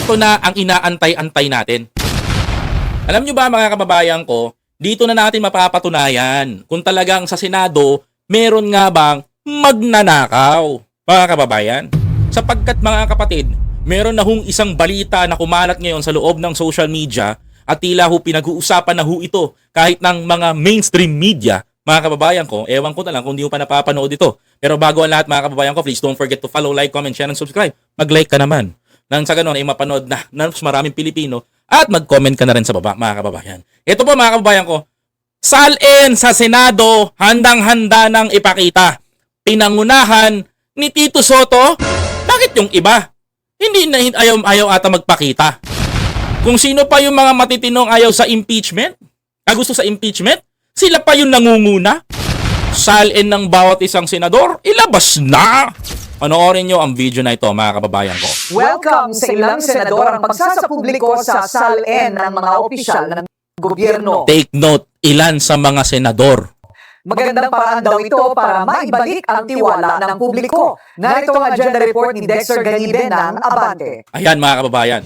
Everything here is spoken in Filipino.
Ito na ang inaantay-antay natin. Alam nyo ba mga kababayan ko, dito na natin mapapatunayan kung talagang sa Senado, meron nga bang magnanakaw, mga kababayan. Sapagkat mga kapatid, meron na hong isang balita na kumalat ngayon sa loob ng social media at tila ho pinag-uusapan na ho ito kahit ng mga mainstream media, mga kababayan ko, ewan ko na lang kung di mo pa napapanood ito. Pero bago ang lahat mga kababayan ko, please don't forget to follow, like, comment, share, and subscribe. Mag-like ka naman. Nang sa ganun ay mapanood na mas maraming Pilipino at mag-comment ka na rin sa baba mga kababayan. Ito po mga kababayan ko, salin sa Senado handang-handa nang ipakita. Pinangunahan ni Tito Soto, bakit yung iba? Hindi na ayaw, ayaw ata magpakita. Kung sino pa yung mga matitinong ayaw sa impeachment, ah, gusto sa impeachment, sila pa yung nangunguna. Salin ng bawat isang senador, ilabas na! Panoorin nyo ang video na ito mga kababayan ko. Welcome sa ilang senador ang pagsasapubliko sa SALN ng mga opisyal ng gobyerno. Take note, ilan sa mga senador. Magandang paraan daw ito para maibalik ang tiwala ng publiko. Narito ang agenda report ni Dexter Ganibe ng Abante. Ayan mga kababayan.